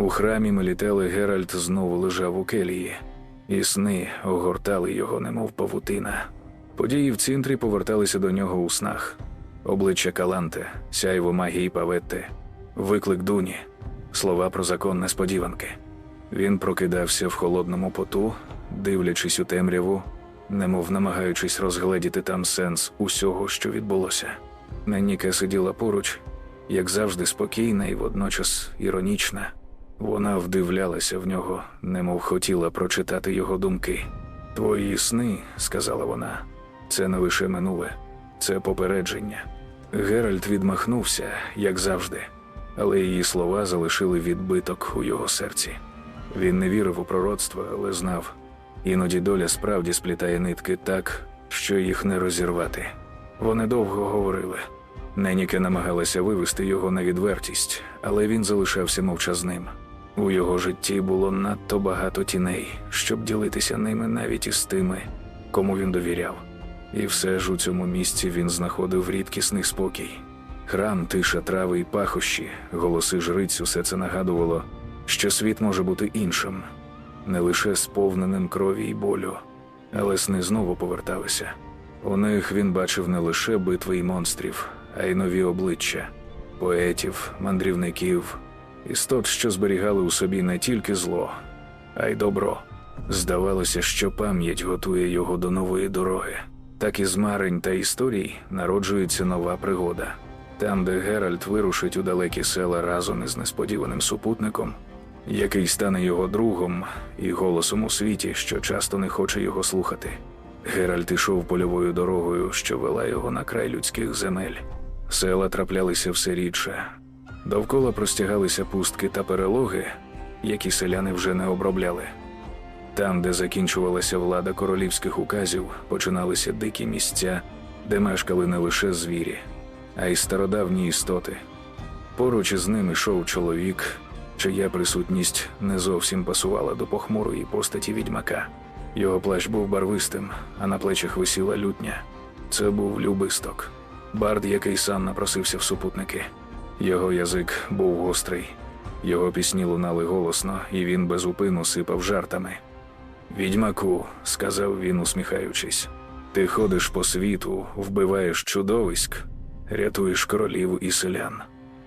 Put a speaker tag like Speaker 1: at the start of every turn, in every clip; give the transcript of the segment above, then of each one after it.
Speaker 1: У храмі Мелітели Геральт знову лежав у келії, і сни огортали його, немов павутина. Події в центрі поверталися до нього у снах. Обличчя Каланте, сяйво магії Паветти, виклик Дуні, слова про закон несподіванки. Він прокидався в холодному поту, дивлячись у темряву, немов намагаючись розгледіти там сенс усього, що відбулося. Ненніка сиділа поруч, як завжди, спокійна і водночас іронічна. Вона вдивлялася в нього, немов хотіла прочитати його думки. Твої сни, сказала вона, це не лише минуле, це попередження. Геральт відмахнувся, як завжди, але її слова залишили відбиток у його серці. Він не вірив у пророцтво, але знав, іноді доля справді сплітає нитки так, що їх не розірвати. Вони довго говорили. Неніке намагалася вивести його на відвертість, але він залишався мовчазним. У його житті було надто багато тіней, щоб ділитися ними навіть із тими, кому він довіряв. І все ж у цьому місці він знаходив рідкісний спокій. Храм, тиша, трави і пахощі, голоси жриць, усе це нагадувало, що світ може бути іншим, не лише сповненим крові і болю, але сни знову поверталися. У них він бачив не лише битви і монстрів, а й нові обличчя поетів, мандрівників, істот, що зберігали у собі не тільки зло, а й добро. Здавалося, що пам'ять готує його до нової дороги. Так і з марень та історій народжується нова пригода. Там, де Геральт вирушить у далекі села разом із несподіваним супутником, який стане його другом і голосом у світі, що часто не хоче його слухати. Геральт ішов польовою дорогою, що вела його на край людських земель. Села траплялися все рідше. Довкола простягалися пустки та перелоги, які селяни вже не обробляли. Там, де закінчувалася влада королівських указів, починалися дикі місця, де мешкали не лише звірі, а й стародавні істоти. Поруч із ним ішов чоловік, чия присутність не зовсім пасувала до похмурої постаті відьмака. Його плащ був барвистим, а на плечах висіла лютня. Це був любисток, бард, який сам напросився в супутники. Його язик був гострий, його пісні лунали голосно, і він безупину сипав жартами. Відьмаку, сказав він, усміхаючись, ти ходиш по світу, вбиваєш чудовиськ, рятуєш королів і селян.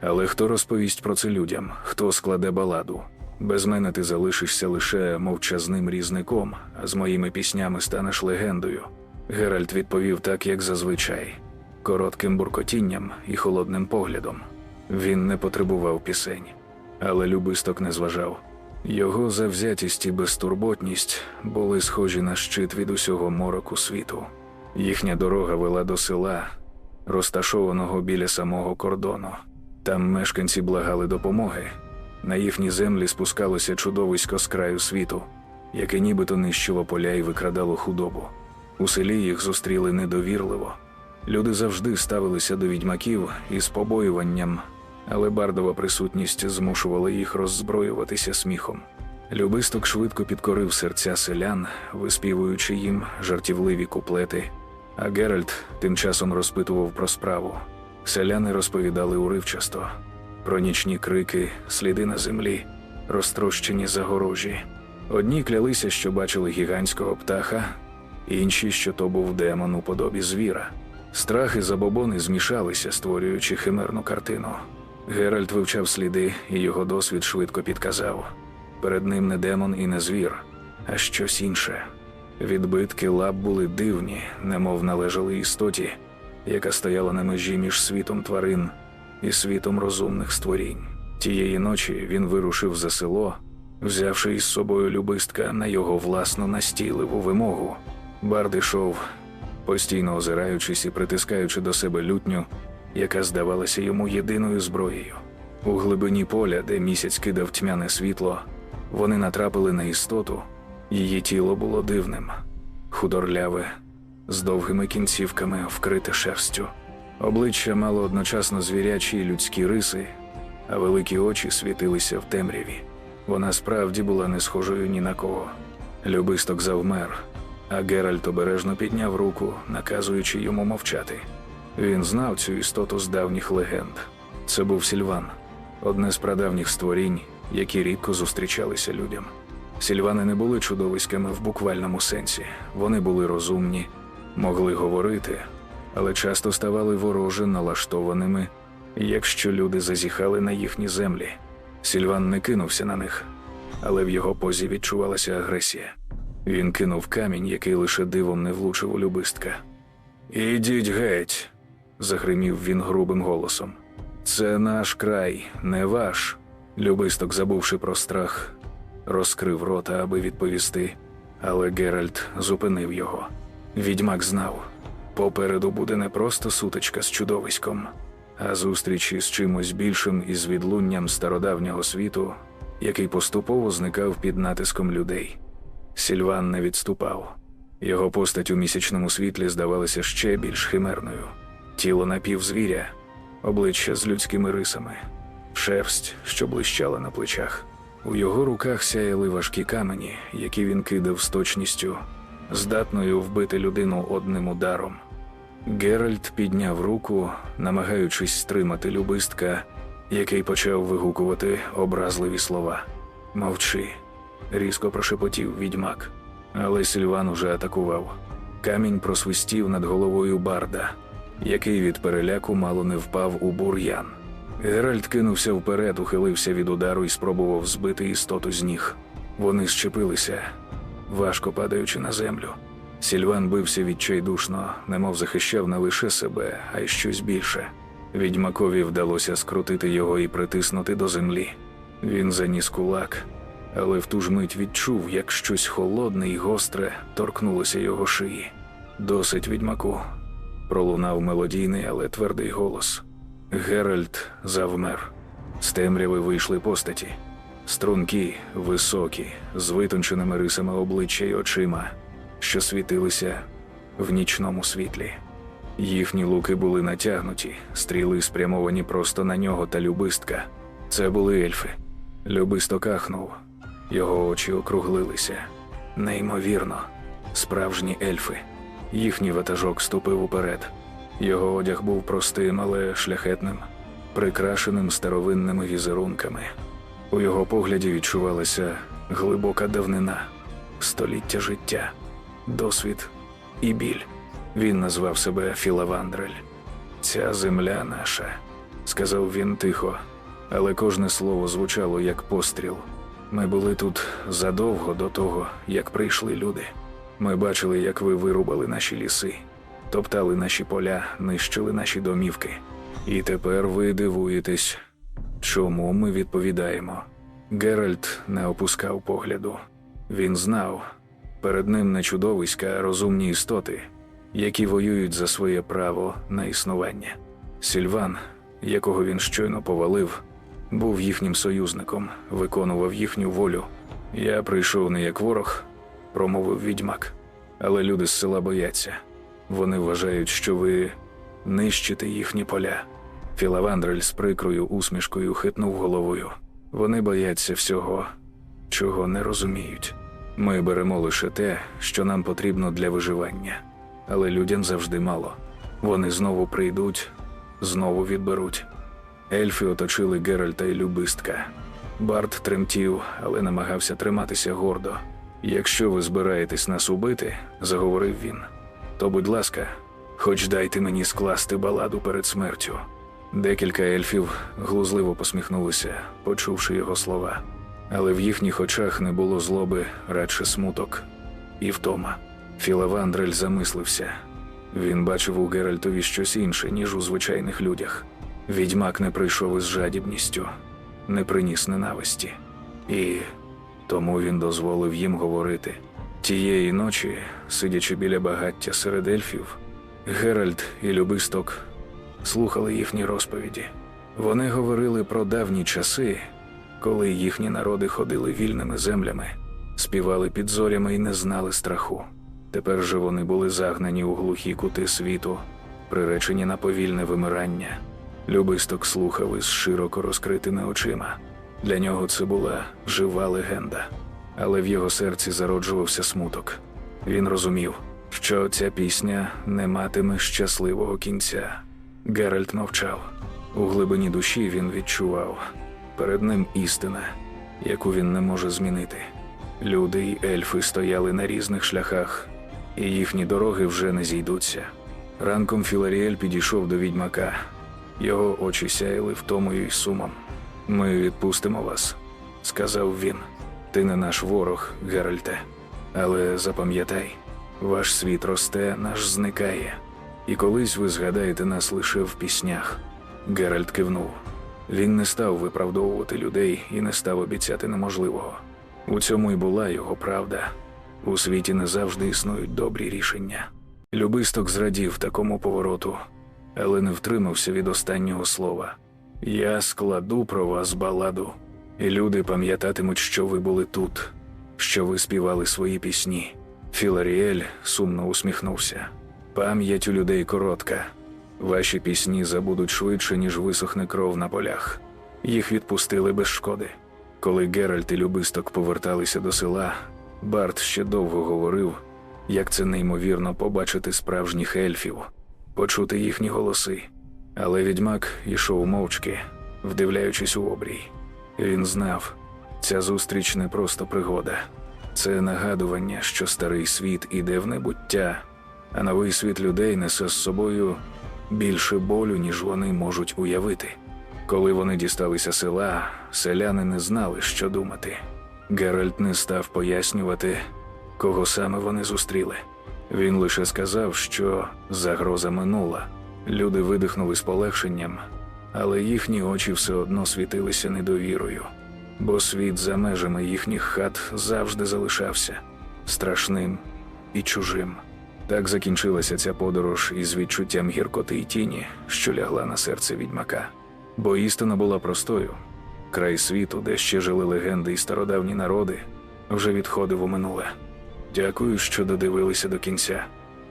Speaker 1: Але хто розповість про це людям, хто складе баладу? Без мене ти залишишся лише мовчазним різником, а з моїми піснями станеш легендою. Геральт відповів так, як зазвичай, коротким буркотінням і холодним поглядом. Він не потребував пісень, але любисток не зважав. Його завзятість і безтурботність були схожі на щит від усього мороку світу. Їхня дорога вела до села, розташованого біля самого кордону. Там мешканці благали допомоги. На їхні землі спускалося чудовисько з краю світу, яке нібито нищило поля і викрадало худобу. У селі їх зустріли недовірливо. Люди завжди ставилися до відьмаків із побоюванням, але бардова присутність змушувала їх роззброюватися сміхом. Любисток швидко підкорив серця селян, виспівуючи їм жартівливі куплети, а Геральт тим часом розпитував про справу. Селяни розповідали уривчасто про нічні крики, сліди на землі, розтрощені загорожі. Одні клялися, що бачили гігантського птаха, інші, що то був демон у подобі звіра. Страх і забобони змішалися, створюючи химерну картину. Геральт вивчав сліди, і його досвід швидко підказав: перед ним не демон і не звір, а щось інше. Відбитки лап були дивні, немов належали істоті, яка стояла на межі між світом тварин і світом розумних створінь. Тієї ночі він вирушив за село, взявши із собою любистка на його власну настійливу вимогу. Бард ішов, постійно озираючись і притискаючи до себе лютню, яка здавалася йому єдиною зброєю. У глибині поля, де місяць кидав тьмяне світло, вони натрапили на істоту. Її тіло було дивним, худорляве, з довгими кінцівками, вкрите шерстю. Обличчя мало одночасно звірячі людські риси, а великі очі світилися в темряві. Вона справді була не схожою ні на кого. Любисток завмер, а Геральт обережно підняв руку, наказуючи йому мовчати. Він знав цю істоту з давніх легенд. Це був Сільван, одне з прадавніх створінь, які рідко зустрічалися людям. Сільвани не були чудовиськами в буквальному сенсі. Вони були розумні, могли говорити, але часто ставали вороже налаштованими, якщо люди зазіхали на їхні землі. Сільван не кинувся на них, але в його позі відчувалася агресія. Він кинув камінь, який лише дивом не влучив у любистка. Ідіть геть, загримів він грубим голосом. Це наш край, не ваш. Любисток, забувши про страх, розкрив рота, аби відповісти, але Геральт зупинив його. Відьмак знав, попереду буде не просто сутичка з чудовиськом, а зустріч із чимось більшим із відлунням стародавнього світу, який поступово зникав під натиском людей. Сільван не відступав. Його постать у місячному світлі здавалася ще більш химерною. Тіло напівзвіря, обличчя з людськими рисами, шерсть, що блищала на плечах. У його руках сяяли важкі камені, які він кидав з точністю, здатною вбити людину одним ударом. Геральт підняв руку, намагаючись стримати любистка, який почав вигукувати образливі слова. Мовчи, різко прошепотів відьмак. Але Сільван уже атакував. Камінь просвистів над головою барда, який від переляку мало не впав у бур'ян. Геральт кинувся вперед, ухилився від удару і спробував збити істоту з ніг. Вони щепилися, важко падаючи на землю. Сільван бився відчайдушно, немов захищав не лише себе, а й щось більше. Відьмакові вдалося скрутити його і притиснути до землі. Він заніс кулак, але в ту ж мить відчув, як щось холодне і гостре торкнулося його шиї. Досить відьмаку. Пролунав мелодійний, але твердий голос. Геральт завмер. З темряви вийшли постаті. Стрункі, високі, з витонченими рисами обличчя й очима, що світилися в нічному світлі. Їхні луки були натягнуті, стріли спрямовані просто на нього та любистка. Це були ельфи. Любисто кахнув, його очі округлилися. Неймовірно, справжні ельфи. Їхній ватажок ступив уперед. Його одяг був простим, але шляхетним, прикрашеним старовинними візерунками. У його погляді відчувалася глибока давнина, століття життя, досвід і біль. Він назвав себе Філавандрель. Ця земля наша, сказав він тихо, але кожне слово звучало як постріл. Ми були тут задовго до того, як прийшли люди. Ми бачили, як ви вирубали наші ліси, топтали наші поля, нищили наші домівки. І тепер ви дивуєтесь, чому ми відповідаємо. Геральт не опускав погляду. Він знав, перед ним не чудовиська, а розумні істоти, які воюють за своє право на існування. Сільван, якого він щойно повалив, був їхнім союзником, виконував їхню волю. Я прийшов не як ворог, промовив відьмак. Але люди з села бояться. Вони вважають, що ви нищите їхні поля. Філавандрель з прикрою усмішкою хитнув головою. Вони бояться всього, чого не розуміють. Ми беремо лише те, що нам потрібно для виживання, але людям завжди мало. Вони знову прийдуть, знову відберуть. Ельфи оточили Геральта і Любистка. Барт тремтів, але намагався триматися гордо. Якщо ви збираєтесь нас убити, заговорив він, то будь ласка, хоч дайте мені скласти баладу перед смертю. Декілька ельфів глузливо посміхнулися, почувши його слова, але в їхніх очах не було злоби, радше смуток і втома. Філавандрель замислився. Він бачив у Геральтові щось інше, ніж у звичайних людях. Відьмак не прийшов із жадібністю, не приніс ненависті. І тому він дозволив їм говорити. Тієї ночі, сидячи біля багаття серед ельфів, Геральт і Любисток слухали їхні розповіді. Вони говорили про давні часи, коли їхні народи ходили вільними землями, співали під зорями і не знали страху. Тепер же вони були загнані у глухі кути світу, приречені на повільне вимирання. Любисток слухав із широко розкритими очима. Для нього це була жива легенда, але в його серці зароджувався смуток. Він розумів, що ця пісня не матиме щасливого кінця. Геральт мовчав. У глибині душі він відчував перед ним істина, яку він не може змінити. Люди й ельфи стояли на різних шляхах, і їхні дороги вже не зійдуться. Ранком Філаріель підійшов до відьмака. Його очі сяяли втомою й сумом. Ми відпустимо вас, сказав він. Ти не наш ворог, Геральте. Але запам'ятай, ваш світ росте, наш зникає. І колись ви згадаєте нас лише в піснях. Геральт кивнув. Він не став виправдовувати людей і не став обіцяти неможливого. У цьому й була його правда. У світі не завжди існують добрі рішення. Любисток зрадів такому повороту, але не втримався від останнього слова. Я складу про вас баладу, і люди пам'ятатимуть, що ви були тут, що ви співали свої пісні. Філаріель сумно усміхнувся. Пам'ять у людей коротка. Ваші пісні забудуть швидше, ніж висохне кров на полях. Їх відпустили без шкоди. Коли Геральт і Любисток поверталися до села, Барт ще довго говорив, як це неймовірно побачити справжніх ельфів, почути їхні голоси. Але відьмак ішов мовчки, вдивляючись у обрій. Він знав, ця зустріч не просто пригода, це нагадування, що старий світ іде в небуття, а новий світ людей несе з собою більше болю, ніж вони можуть уявити. Коли вони дісталися села, селяни не знали, що думати. Геральт не став пояснювати, кого саме вони зустріли. Він лише сказав, що загроза минула. Люди видихнули з полегшенням, але їхні очі все одно світилися недовірою, бо світ за межами їхніх хат завжди залишався страшним і чужим. Так закінчилася ця подорож із відчуттям гіркоти й тіні, що лягла на серце відьмака. Бо істина була простою. Край світу, де ще жили легенди і стародавні народи, вже відходив у минуле. Дякую, що додивилися до кінця.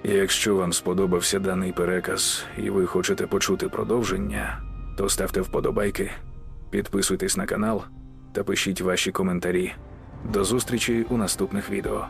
Speaker 1: Якщо вам сподобався даний переказ і ви хочете почути продовження, то ставте вподобайки, підписуйтесь на канал та пишіть ваші коментарі. До зустрічі у наступних відео.